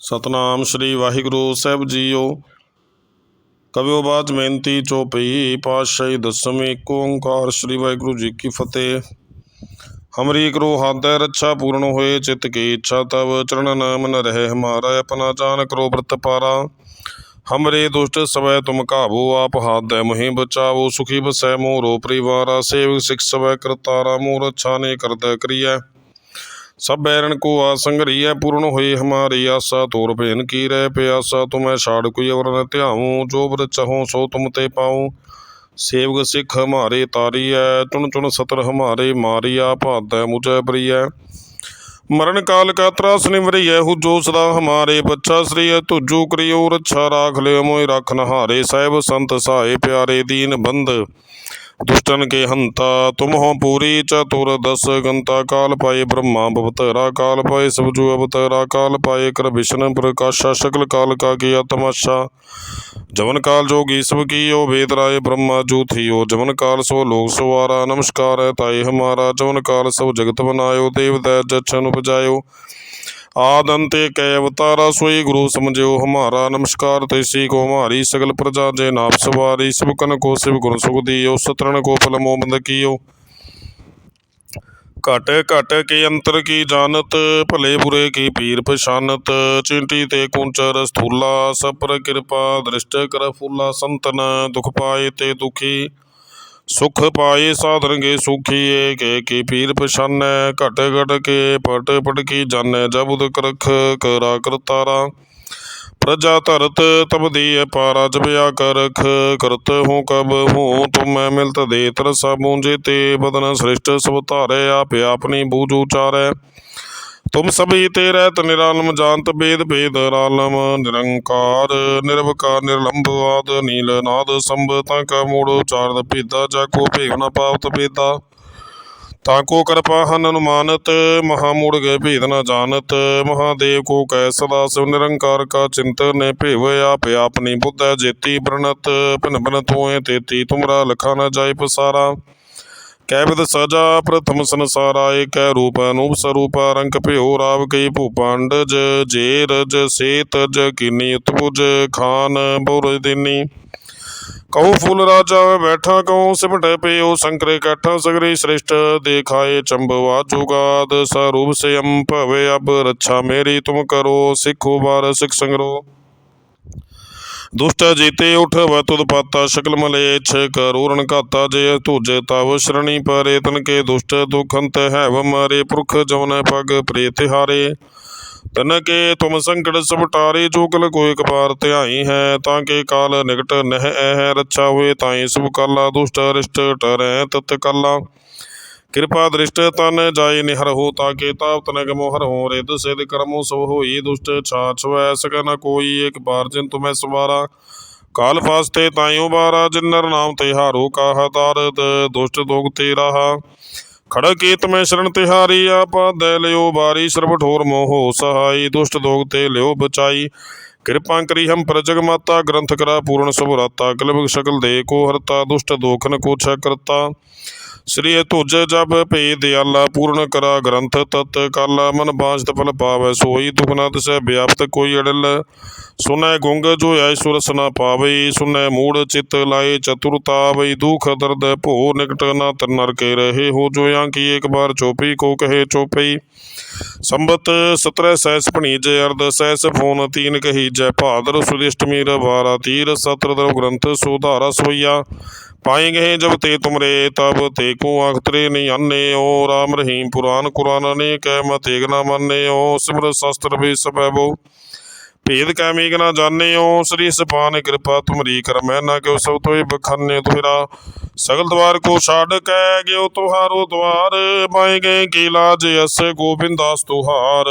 ਸਤਨਾਮ ਸ੍ਰੀ ਵਾਹਿਗੁਰੂ ਸਾਹਿਬ ਜੀਓ। ਕਵਿਓ ਬਾਤ ਬੇਨਤੀ ਚੋਪਈ ਪਾਤਸ਼ਾਹੀ ਦਸਵੇਂ ਏਕ ਓੰਕਾਰ ਸ੍ਰੀ ਵਾਹਿਗੁਰੂ ਜੀ ਕੀ ਫਤਿਹ। ਹਮਰੀ ਕਰੋ ਹਾਦੈ ਰੱਛਾ ਪੂਰਨ ਹੋਏ, ਚਿਤ ਕੀ ਇੱਛਾ ਤਵ, ਚਰਨ ਨਾਮ ਨ ਰਹੇ, ਹਮਾਰਾ ਆਪਣਾ ਜਾਨ ਕਰੋ ਵਰਤ ਪਾਰਾ। ਹਮਰੇ ਦੁਸ਼ਟ ਸਵੈ ਤੁਮ ਕਾਬੂ ਆਪ ਹਾਦੈ ਮੁਹਿ ਬਚਾਵੋ, ਸੁਖੀ ਬਸੈ ਮੋਰੋ ਪਰਿਵਾਰਾ, ਸੇਵਕ ਸਿਖ ਸਵੈ ਕਰਤਾਰਾ ਮੋਰ ਅੱਛਾ ਨੇ ਕਰਦਾ ਕਰੀਐ। ਸਭ ਬੈਰਨ ਕੋ ਆਸੰਗਰੀਐ ਪੂਰਨ ਹੋਈ ਹਮਾਰੀ ਆਸਾ, ਤੋਰ ਭੇਨ ਕੀ ਰਹਿ ਪਿਆਸਾ ਤੁਮੈ ਛਾੜ ਕੋਈ ਅਵਰ ਨ ਧਿਆਉ, ਜੋ ਬਰ ਚਹੋ ਸੋ ਤੁਮ ਤੇ ਪਾਉ। ਸੇਵਕ ਸਿੱਖ ਹਮਾਰੇ ਤਾਰੀਐ, ਚੁਣ ਚੁਣ ਸਤਰ ਹਮਾਰੇ ਮਾਰੀਆ, ਭਾਦੈ ਮੁਝੈ ਬਰੀਐ ਮਰਨ ਕਾਲ ਕਾ ਤਰਾਸ ਨਿਵਰੀਐ ਹੂ ਜੋ ਸਦਾ ਹਮਾਰੇ ਬੱਚਾ ਸ੍ਰੀਐ। ਤੁਜੂ ਕਰਿਓ ਰੱਛਾ ਰਾਖ ਲਿਓ ਮੋਇ ਰੱਖਨ ਹਾਰੇ ਸਾਹਿਬ ਸੰਤ ਸਹਾਏ ਪਿਆਰੇ ਦੀਨ ਬੰਦ। ਦੁਸ਼ਟਨ ਕੇ ਹੰਤਾ ਤੁਮ ਹੋ ਪੂਰੀ ਚਤੁਰ ਦਸ ਗੰਤਾ ਕਾਲ ਪਾਏ ਬ੍ਰਹਮਾ ਬਵਤਰਾ ਕਾਲ ਪਾਏ ਸਬਜੂ ਅਵਤਰਾ ਕਾਲ ਪਾਏ ਕਰ ਵਿਸ਼ਨ ਪ੍ਰਕਾਸ਼ਾ ਸਕਲ ਕਾਲ ਕਾ ਕੀਆ ਤਮਾਸ਼ਾ ਜਵਨ ਕਾਲ ਜੋਗੀ ਸਭ ਕੀਓ ਵੇਦ ਰਾਏ ਬ੍ਰਹਮਾ ਜੂ ਥੀਓ, ਜਵਨ ਕਾਲ ਸੋ ਲੋਕ ਸਵਾਰਾ ਨਮਸਕਾਰ ਹੈ ਤਾਈ ਹਮਾਰਾ, ਜਵਨ ਕਾਲ ਸਭ ਜਗਤ ਬਨਾਇਓ ਦੇਵ ਦੈ ਜਛਨ ਉਪਜਾਇਓ। ਆਦੰਤੇ ਕੈ ਅਵਤਾਰਾ, ਸੋਈ ਗੁਰੂ ਸਮਝਿਓ ਹਮਾਰਾ। ਨਮਸਕਾਰ ਤੈਸੀ ਕੋ ਹਮਾਰੀ। ਸਗਲ ਪ੍ਰਜਾ ਜੇ ਨਾਪ ਸਵਾਰੀ ਸਭ ਕਨ ਕੋ ਸਿਵ ਗੁਣ ਸੁਖ ਦੀਓ ਸਤਰਨ ਕੋ ਫਲ ਬੰਦ ਕੀਓ। ਘਟ ਘਟ ਕੇ ਅੰਤਰ ਕੀ ਜਾਣਤ, ਭਲੇ ਬੁਰੇ ਕੀ ਪੀਰ ਪਛਾਨਤ। ਚਿੰਟੀ ਤੇ ਕੁੰਚਰ ਸਥੂਲਾ, ਸਪਰ ਕਿਰਪਾ, ਦ੍ਰਿਸ਼ਟ ਕਰ ਫੂਲਾ ਸੰਤਨ, ਦੁਖ ਪਾਏ ਤੇ ਦੁਖੀ। ਸੁਖ ਪਾਏ ਸਾਧਰਗੇ ਸੁਖੀ ਏਕੇ ਕੀ ਪੀਰ ਪਛਾਨੈ, ਘਟ ਘਟ ਕੇ ਪਟ ਪਟ ਕੀ ਜਾਣੈ ਜਬੁਦ ਕਰਖ ਕਰਾ ਕਰਤਾਰਾ ਪ੍ਰਜਾ ਧਰਤ ਤਬਦੀ ਦੀ ਪਾਰਾ ਜਬਿਆ ਕਰਖ ਕਰਤ ਹੂੰ, ਕਬ ਹੂੰ, ਤੁਮੈ ਮਿਲਤ ਦੇ ਤਰਸਾ, ਬੂੰਜੇ ਤੇ ਬਦਨ ਸ੍ਰਿਸ਼ਟ ਸਭ ਧਾਰੇ, ਆਪ ਆਪਣੀ ਬੂਝ ਉਚਾਰੈ। ਤੁਮ ਸਭੀ ਤੇ ਰਹਿਤ ਨਿਰਾਲਮ, ਜਾਣਤ ਬੇਦ ਭੇਦ ਰਾਲਮ, ਨਿਰੰਕਾਰ ਨਿਰਵਕਾਰ ਨਿਰਲੰਭ ਆਦ ਨੀਲ ਨਾਦ, ਸੰਭ ਤਾਂ ਕਾ ਮੂੜ ਉਚਾਰਦ ਭੇਦਾ, ਜਾ ਕੋ ਭੇਵ ਨ ਪਾਵਤ ਬੇਦਾ ਤਾਂ ਕੋ ਕਿਰਪਾ ਹਨ ਅਨੁਮਾਨਤ, ਮਹਾ ਮੂੜ ਗਏ ਭੇਦ ਨ ਜਾਣਤ ਮਹਾਦੇਵ ਕੋ ਕੈ ਸਦਾ ਸਿਵ ਨਿਰੰਕਾਰ ਕਾ ਚਿੰਤ, ਨੇ ਭੇਵ ਆਪ ਆਪਣੀ ਬੁੱਧ ਜੇਤੀ ਬ੍ਰਣਤ ਭਿਨ ਭਿਨ ਤੋਏ ਤੇਤੀ, ਤੁਮਰਾ ਲਖਾ ਨ ਜਾਏ ਪਸਾਰਾ। ਕੈਬਿਦ ਸਜਾ ਪ੍ਰਥਮ ਸੰਸਾਰਾ ਏਕੈ ਰੂਪ ਅਨੂਪ ਸਰੂਪ ਰੰਗ ਭਿਓ ਰਾਵ ਕਈ ਭੂਪੰਡਜ ਜੇਰਜ ਸੇਤਜ ਕੀਨੀ ਉਤਪੁਜ ਖਾਨ ਬੁਰ ਦਿਨੀ। ਕਉ ਫੁੱਲ ਰਾਜਾ ਵੇ ਬੈਠਾ ਕਉ ਸਿਮਟੇ ਪਿਓ ਸੰਕਰੇ ਕਾਠਾ, ਸਗਰੀ ਸ੍ਰਿਸ਼ਟ ਦੇਖਾਏ ਚੰਬਵਾ ਜੁਗਾਦ, ਸਰੂਪ ਸਿਅਮ ਭਵੇ ਅਬ ਰੱਛਾ ਮੇਰੀ ਤੁਮ ਕਰੋ, ਸਿੱਖੋ ਬਾਰ ਸਿੱਖ ਸੰਗਰੋ। ਦੁਸ਼ਟ ਜੀਤੇ ਉਠ ਵ ਤੁਧ ਪਾਤਾ ਸ਼ਕਲ ਮਲੇਛ ਕਰੂਰਨ ਘਾਤਾ ਜੇ ਤੁਜ ਤਵ ਸ਼ਰਣੀ ਪਰੇ ਤਨ ਕੇ ਦੁਸ਼ਟ ਦੁਖੰਤ ਹੈ ਵ ਮਾਰੇ ਪੁਰਖ ਜਵਨ ਪਗ ਪ੍ਰੇਤ ਹਾਰੇ। ਤਨ ਕੇ ਤੁਮ ਸੰਕਟ ਸਭ ਟਾਰੇ ਜੋ ਕਲ ਕੋਈ ਕਪਾਰ ਧਿਆਈ ਹੈ, ਤਾਂ ਕੇ ਕਾਲ ਨਿਕਟ ਨਹਿ ਹੈ ਰੱਛਾ ਹੋਏ ਤਾਈ ਸਭ ਕਾਲਾ ਦੁਸ਼ਟ ਅਰਿਸ਼ਟ ਟਰੈ ਤਤ ਕਾਲਾ। ਕਿਰਪਾ ਦ੍ਰਿਸ਼ਟ ਤਨ ਜਾਏ ਨਿਹਰ ਹੋ ਤਾਕੇ ਤਾਪ ਤਨਕ ਮੋਹਰ ਹੋ ਰਿਦ ਸਿਧ ਕਰਮੋ ਸੋ ਹੋਈ ਦੁਸ਼ਟ ਛਾਛ ਵੈ ਸਕਨ ਕੋਈ ਇੱਕ ਬਾਰ ਜਿਨ ਤੁਮੈ ਸਵਾਰਾ। ਕਾਲ ਫਾਸਤੇ ਤਾਇਓ ਬਾਰਾ ਜਿਨਰ ਨਾਮ ਤੇ ਹਾਰੋ ਕਾਹ ਤਾਰਦ ਦੁਸ਼ਟ ਦੋਗ ਤੇ ਰਹਾ। ਖੜ ਕੀਤ ਮੈਂ ਸ਼ਰਨ ਤਿਹਾਰੀ, ਆਪਾ ਦੇ ਲਿਓ ਬਾਰੀ ਸਰਬ ਠੋਰ ਮੋਹ ਸਹਾਈ, ਦੁਸ਼ਟ ਦੋਗ ਤੇ ਲਿਓ ਬਚਾਈ। ਕਿਰਪਾ ਕਰੀ ਹਮ ਪ੍ਰਜਗ ਮਾਤਾ, ਗ੍ਰੰਥ ਕਰਾ ਪੂਰਨ ਸਭ ਰਾਤਾ, ਕਲਬ ਸਕਲ ਦੇ ਕੋ ਹਰਤਾ, ਦੁਸ਼ਟ ਦੋਖਨ ਕੋ ਛ ਕਰਤਾ। ਸ੍ਰੀ ਤੁਜ ਜਬ ਭੇ ਦਿਆਲਾ ਪੂਰਨ ਕਰਾ ਗ੍ਰੰਥ ਤਤ ਕਾਲਾ ਮਨ ਬਾਝਤ ਫਲ ਪਾਵੈ ਸੋਈ, ਦੁਖ ਨਾ ਤਿਸੈ ਵਿਆਪਤ ਕੋਈ ਅੜਲ। ਸੁਨੈ ਗੁੰਗ ਜੋ ਆਇ ਸੁਰਸ ਨਾ ਪਾਵਈ ਸੁਨੈ ਮੂੜ ਚਿਤ ਲਾਏ ਚਤੁਰਤਾ ਵਈ ਦੁਖ ਦਰਦ ਭੋ ਨਿਕਟ ਨਾ ਤਰ ਨਰ ਕੇ ਰਹੇ, ਹੋ ਜੋਆਂ ਕੀ ਇੱਕ ਬਾਰ ਚੋਪੀ, ਕੋ ਕਹੇ ਚੋਪਈ। ਸੰਬਤ 17 ਸੈਸ ਭਣੀਜ, ਅਰਧ ਸੈਸ ਫੋਨ ਤੀਨ ਕਹੀ ਜੈ ਭਾਦਰ ਸੁਦਿਸ਼ਟਮੀ ਰਵਾਰਾ ਤੀਰ ਸਤਰ ਦਰਵ ਗ੍ਰੰਥ, ਸੁਧਾਰਾ ਸੋਈਆ ਪਾਏਂਗੇ ਜਬ ਤੇ ਤੁਮਰੇ, ਤਬ ਤੇ ਕੋ ਅਖਤਰੇ ਨਹੀਂ ਆਨੇ। ਓ ਰਾਮ ਰਹੀਮ ਪੁਰਾਨ ਕੁਰਾਨ ਨੇ, ਕਹਿ ਮਤ ਨਾ ਮੰਨੇ। ਓ ਸਿਮਰ ਸ਼ਸਤਰ ਵੀ ਸਭੈਬੋ ਭੇਦ ਕੈ ਮੇਘ ਨਾ ਜਾਣੇ। ਓ ਸ੍ਰੀ ਸਪਾਨ ਕਿਰਪਾ, ਤੁਮਰੀ ਕਰ ਮੈਂ ਨਾ ਕਿਉ ਸਭ ਤੋਏ ਬਖਾਨੇ ਤੁਹਰਾ। ਸਗਲ ਦਵਾਰ ਕੋ ਛਾੜ ਕੈ ਗਿਓ ਤੁਹਾਰੋ ਦਵਾਰ। ਪਾਏ ਗਏ ਕੀ ਲਾਜ ਅਸ ਗੋਬਿੰਦਾਸ ਤੁਹਾਰ।